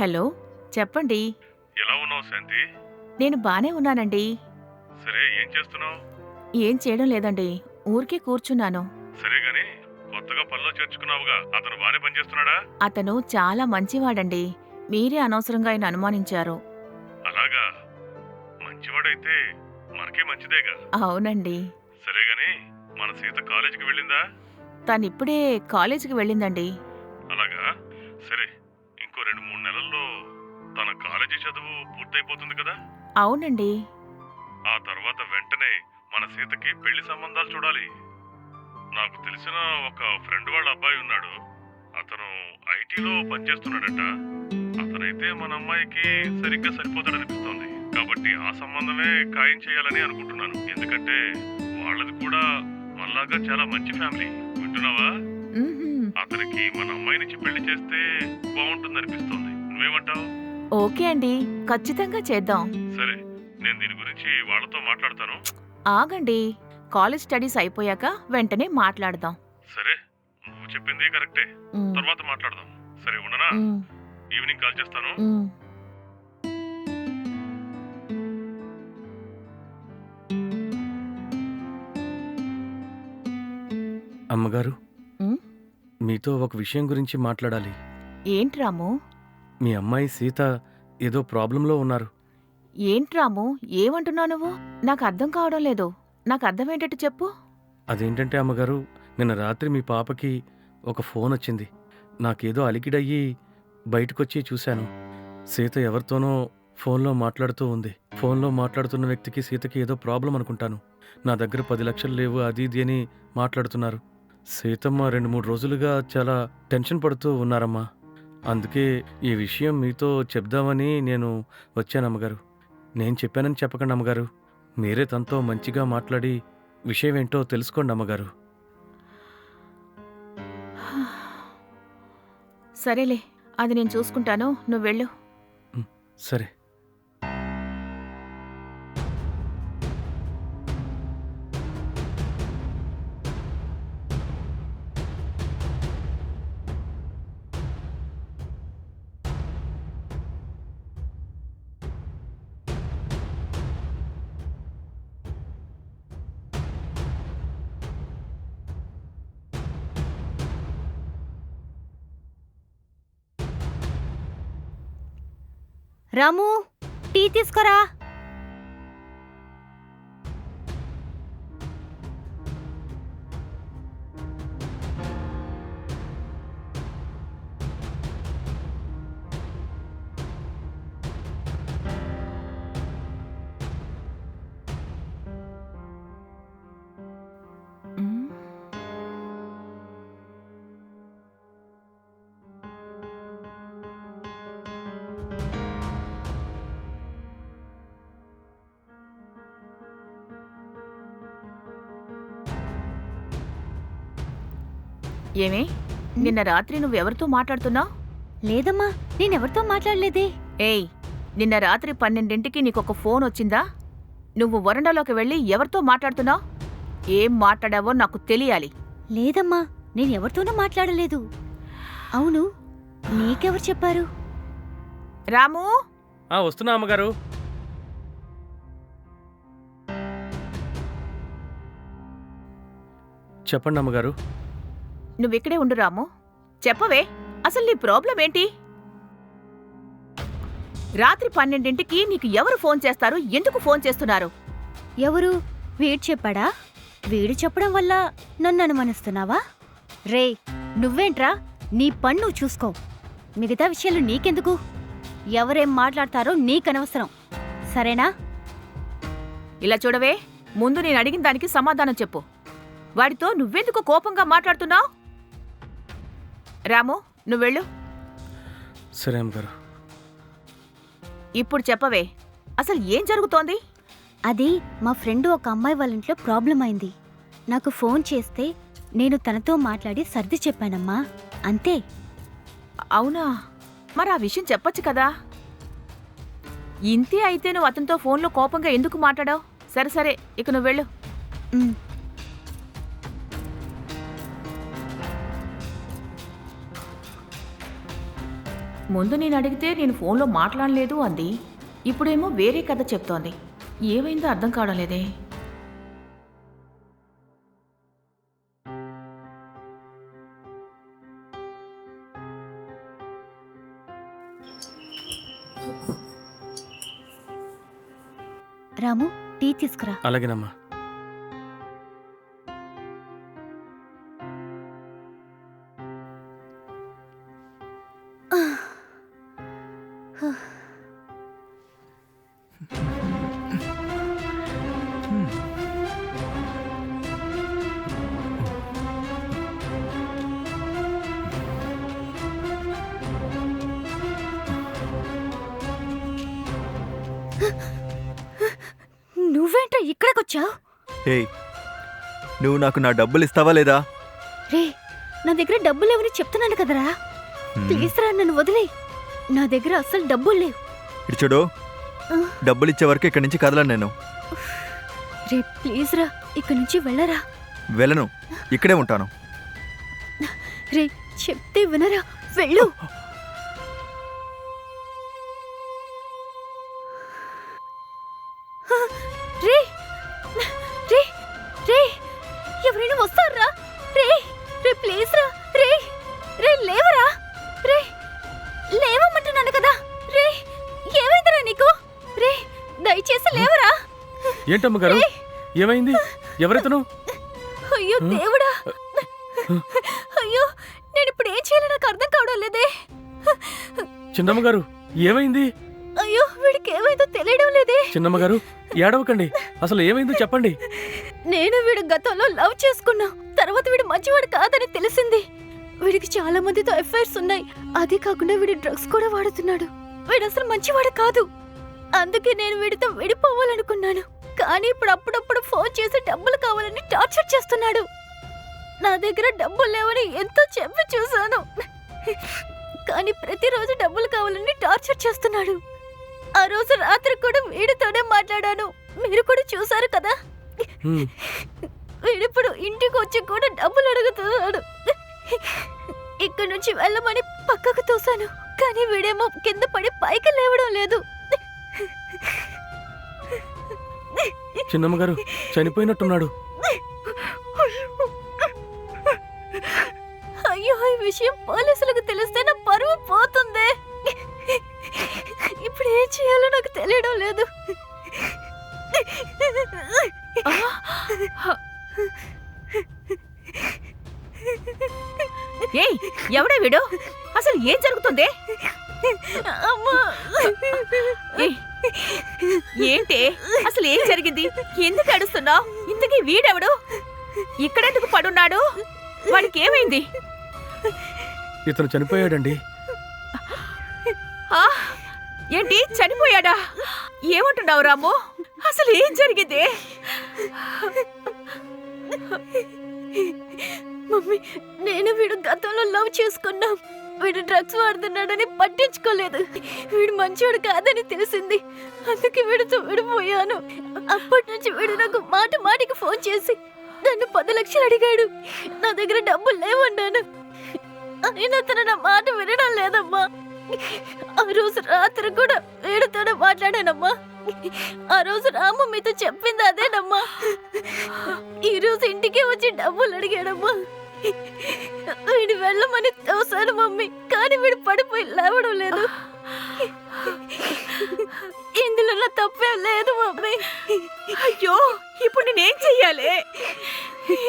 Hello చెప్పండి. ఎలా ఉన్నావు శాంతి? నేను బానే ఉన్నానండి. సరే ఏం చేస్తున్నావు? ఏం చేయడం లేదండి ఊరికే కూర్చున్నాను. సరే గాని కొత్తగా పనిలో చేర్చుకున్నావుగా అతను బానే పనిచేస్తున్నాడా? అతను చాలా మంచివాడండి మీరే అనవసరంగా ఆయన అనుమానించారు. అలాగా మంచివాడైతే మనకే మంచిదేగా. అవునండి. సరే గాని మన సీత కాలేజీకి వెళ్ళిందా? తనిప్పుడే కాలేజీకి వెళ్ళిందండి. అలాగా సరే ఇంకో రెండు మూడు నెలల్లో తన కాలేజీ చదువు పూర్తయిపోతుంది కదా? అవునండి. ఆ తర్వాత వెంటనే మన సీతకి పెళ్ళి సంబంధాలు చూడాలి. నాకు తెలిసిన ఒక ఫ్రెండ్ వాళ్ళ అబ్బాయి ఉన్నాడు. అతను ఐటీలో పనిచేస్తున్నాడట. అతనైతే మన అమ్మాయికి సరిగ్గా సరిపోతాడనిపిస్తోంది. కాబట్టి ఆ సంబంధమే ఖాయం చేయాలని అనుకుంటున్నాను. ఎందుకంటే వాళ్ళది కూడా మనలాగా చాలా మంచి ఫ్యామిలీ. వింటున్నావా. అతనికి మన అమ్మాయి నుంచి పెళ్ళి చేస్తే బాగుంటుంది అనిపిస్తోంది నువ్వేమంటావు? ఓకే అండి ఖచ్చితంగా చేద్దాం. సరే నేను దీని గురించి వాళ్ళతో మాట్లాడతాను. ఆగండి కాలేజ్ స్టడీస్ అయిపోయాక వెంటనే మాట్లాడదాం. సరే నువ్వు చెప్పింది కరెక్టే. తర్వాత మాట్లాడదాం. సరే ఉండనా? ఈవినింగ్ కాల్ చేస్తాను. అమ్మగారు? మీతో ఒక విషయం గురించి మాట్లాడాలి. ఏంటి రాము? మీ అమ్మాయి సీత ఏదో ప్రాబ్లంలో ఉన్నారు. ఏంటి రాము? ఏమంటున్నావు నువ్వు? నాకు అర్థం కావడం లేదు. నాకు అర్థమయ్యేటట్టు చెప్పు. అదేంటంటే అమ్మగారు నిన్న రాత్రి మీ పాపకి ఒక ఫోన్ వచ్చింది. నాకేదో అలికిడయ్యి బయటకొచ్చి చూశాను. సీత ఎవరితోనో ఫోన్లో మాట్లాడుతూ ఉంది. ఫోన్లో మాట్లాడుతున్న వ్యక్తికి సీతకి ఏదో ప్రాబ్లం అనుకుంటాను. నా దగ్గర పది లక్షలు లేవు అది ఇది అని మాట్లాడుతున్నారు. సీతమ్మ రెండు మూడు రోజులుగా చాలా టెన్షన్ పడుతూ ఉన్నారమ్మా. అందుకే ఈ విషయం మీతో చెప్దామని నేను వచ్చాను అమ్మగారు. నేను చెప్పానని చెప్పకండి అమ్మగారు. మీరే తనతో మంచిగా మాట్లాడి విషయం ఏంటో తెలుసుకోండి అమ్మగారు. సరేలే అది నేను చూసుకుంటాను. నువ్వు వెళ్ళు. సరే. రాము టీ తీసుకురా? ఏమే? నిన్న రాత్రి నువ్వెవరితో మాట్లాడుతున్నావు? లేదమ్మా నేనెవరితో మాట్లాడలేదే. ఏయ్ నిన్న రాత్రి పన్నెండింటికి నీకొక ఫోన్ వచ్చిందా? నువ్వు వరండాలోకి వెళ్ళి ఎవరితో మాట్లాడుతున్నావు? ఏం మాట్లాడావో నాకు తెలియాలి. లేదమ్మా నేను ఎవరితోనూ మాట్లాడలేదు. అవును నీకెవరు చెప్పారు? రాము? ఆ, వస్తున్నా అమ్మగారు. చెప్పండి అమ్మగారు. నువ్విక్కడే ఉండు రాము. చెప్పవే అసలు నీ ప్రాబ్లం ఏంటి? రాత్రి పన్నెండింటికి నీకు ఎవరు ఫోన్ చేస్తారు? ఎందుకు ఫోన్ చేస్తున్నారు? ఎవరు? వీడు చెప్పాడా? వీడు చెప్పడం వల్ల నన్ను అనుమానిస్తున్నావా? రే నువ్వేంట్రా? నీ పన్ను చూసుకో. మిగతా విషయాలు నీకెందుకు? ఎవరేం మాట్లాడతారో నీకనవసరం. సరేనా? ఇలా చూడవే ముందు నేను అడిగిన దానికి సమాధానం చెప్పు. వాడితో నువ్వెందుకు కోపంగా మాట్లాడుతున్నావు? రాము నువ్వెళ్ళు. సరే అమ్మగారు. ఇప్పుడు చెప్పవే అసలు ఏం జరుగుతోంది? అది మా ఫ్రెండ్ ఒక అమ్మాయి వాళ్ళ ఇంట్లో ప్రాబ్లం అయింది. నాకు ఫోన్ చేస్తే నేను తనతో మాట్లాడి సర్ది చెప్పానమ్మా. అంతే. అవునా? మరి ఆ విషయం చెప్పొచ్చు కదా? ఇంతే అయితే నువ్వు అతనితో ఫోన్లో కోపంగా ఎందుకు మాట్లాడావు? సరే సరే ఇక నువ్వు వెళ్ళు ఉమ్, ముందు నేను అడిగితే నేను ఫోన్లో మాట్లాడలేదు అంది. ఇప్పుడేమో వేరే కథ చెప్తోంది. ఏమైందో అర్థం కావడం లేదే. రాము టీ తీసుకురా. అలాగేనమ్మా. నువ్వేంట్రా ఇక్కడికొచ్చావు? ఏయ్ నువ్వు నాకు నా డబ్బులు ఇస్తావా లేదా? రే నా దగ్గర డబ్బులు లేవని చెప్తున్నాను కదరా. ప్లీజ్ రా నన్ను వదిలే నా దగ్గర అస్సలు డబ్బులు లేవు. ఇటు చూడు. డబ్బులు ఇచ్చే వరకు ఇక్కడి నుంచి కదలను నేను. రే ప్లీజ్ రా ఇక్కడి నుంచి వెళ్ళరా? వెళ్ళను ఇక్కడే ఉంటాను. రే చెప్తే వినరా? వెళ్ళు. దయచేసి లేవరా. ఏంటమ్మగారు ఏమైంది? ఎవరెతను? అయ్యో దేవుడా. అయ్యో నేను ఇప్పుడు ఏం చేయాలో నాకు అర్థం కావడం లేదే. చిన్నమ్మగారు ఏమైంది? అయ్యో వీడికి ఏమైందో తెలియడం లేదే. చిన్నమ్మగారు ఏడవకండి. అసలు ఏమైందో చెప్పండి. నేను వీడు గతంలో లవ్ చేసుకున్నా. తర్వాత వీడు మంచివాడు కాదని తెలిసింది. వీడికి చాలా మందితో ఎఫ్ఐఆర్స్ ఉన్నాయి. అదే కాకుండా వీడు డ్రగ్స్ కూడా వాడుతున్నాడు. వీడు అసలు మంచివాడు కాదు. అందుకే నేను వీడితో విడిపోవాలనుకున్నాను. కానీ ఇప్పుడు అప్పుడప్పుడు ఫోన్ చేసి డబ్బులు కావాలని టార్చర్ చేస్తున్నాడు. నా దగ్గర డబ్బులు లేవని ఎంతో చెప్పి చూశాను. కానీ ప్రతిరోజు డబ్బులు కావాలని టార్చర్ చేస్తున్నాడు. ఆ రోజు రాత్రి కూడా వీడితోనే మాట్లాడాను. మీరు కూడా చూసారు కదా? వీడిప్పుడు ఇంటికి వచ్చి కూడా డబ్బులు అడుగుతున్నాడు. ఇక్కడి నుంచి వెళ్ళమని పక్కకు తోసాను కానీ వీడేమో కింద పడి పైకి లేవడం లేదు. చిన్నమ్మ గారు చనిపోయినట్టున్నాడు. అయ్యో ఈ విషయం పోలీసులకు తెలిస్తే నా పరువు పోతుంది. ఇప్పుడు ఏం చేయాలో నాకు తెలియడం లేదు. ఏయ్ ఎవడే వీడు? అసలు ఏం జరుగుతుంది? ఏంటి? అసలు ఏం జరిగింది? ఎందుకు అడుస్తున్నావు ఇంతకీ వీడెవడు? ఇక్కడెందుకు పడున్నాడు? వాడికి ఏమైంది ఇతను చనిపోయాడండి. ఆ, ఏంటి? చనిపోయాడా? ఏమంటున్నావు రాము? అసలు ఏం జరిగింది? మమ్మీ నేను వీడు గతంలో లవ్ చేసుకున్నాం. వీడు డ్రగ్స్ వాడుతున్నాడని పట్టించుకోలేదు. వీడు మంచోడు కాదని తెలిసింది. అందుకే వీడితో విడిపోయాను. అప్పటి నుంచి వీడు నాకు మాట మాటికి ఫోన్ చేసి నన్ను పది లక్షలు అడిగాడు. నా దగ్గర డబ్బులు లేవన్నాను అయినా తన నా మాట వినడం లేదమ్మా. ఆ రోజు రాత్రి కూడా వీడితోనే మాట్లాడానమ్మా. ఆ రోజు రాము మీతో చెప్పింది అదేనమ్మా. ఈ రోజు ఇంటికి వచ్చి డబ్బులు అడిగాడమ్మా. వీడు వెళ్ళమని తోసాను మమ్మీ. కానీ వీడు పడిపోయి లేవడం లేదు. ఇందులో నా తప్పేం లేదు మమ్మీ. అయ్యో ఇప్పుడు నేనేం చెయ్యాలి?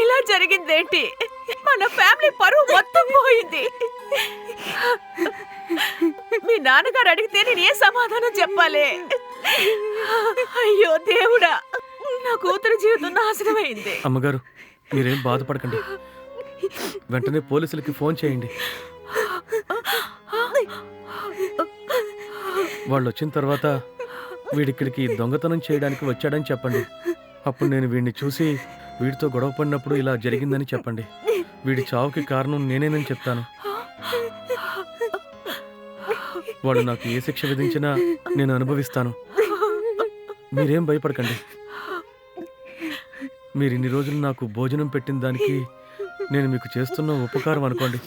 ఇలా జరిగిందేంటి? మన ఫ్యామిలీ పరువు మొత్తం పోయింది. మీ నాన్నగారు అడిగితే నేను ఏ సమాధానం చెప్పాలి? అయ్యో దేవుడా నా కూతురు జీవితం నాశనమైంది. అమ్మగారు మీరేం బాధపడకండి. వెంటనే పోలీసులకి ఫోన్ చేయండి. వాళ్ళు వచ్చిన తర్వాత వీడిక్కడికి దొంగతనం చేయడానికి వచ్చాడని చెప్పండి. అప్పుడు నేను వీడిని చూసి వీడితో గొడవ పడినప్పుడు ఇలా జరిగిందని చెప్పండి. వీడి చావుకి కారణం నేనేనని చెప్తాను. వాడు నాకు ఏ శిక్ష విధించినా నేను అనుభవిస్తాను. మీరేం భయపడకండి. మీరు ఇన్ని రోజులు నాకు భోజనం పెట్టిన దానికి నేను మీకు చేస్తున్న ఉపకారం అనుకోండి.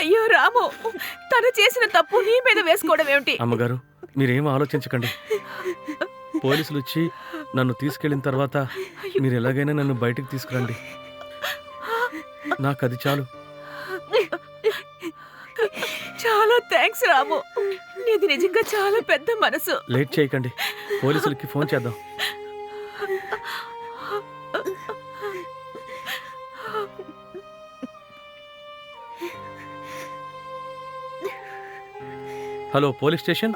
అయ్యో రాము తను చేసిన తప్పు నీ మీద వేసుకోవడం ఏమిటి? అమ్మగారు మీరేం ఆలోచించకండి. పోలీసులు వచ్చి నన్ను తీసుకెళ్ళిన తర్వాత మీరు ఎలాగైనా నన్ను బయటికి తీసుకురండి. నాకు అది చాలు. చాలా థ్యాంక్స్ రాము. నీది నిజంగా చాలా పెద్ద మనసు. లేట్ చేయకండి. పోలీసులకి ఫోన్ చేద్దాం. Hello police station?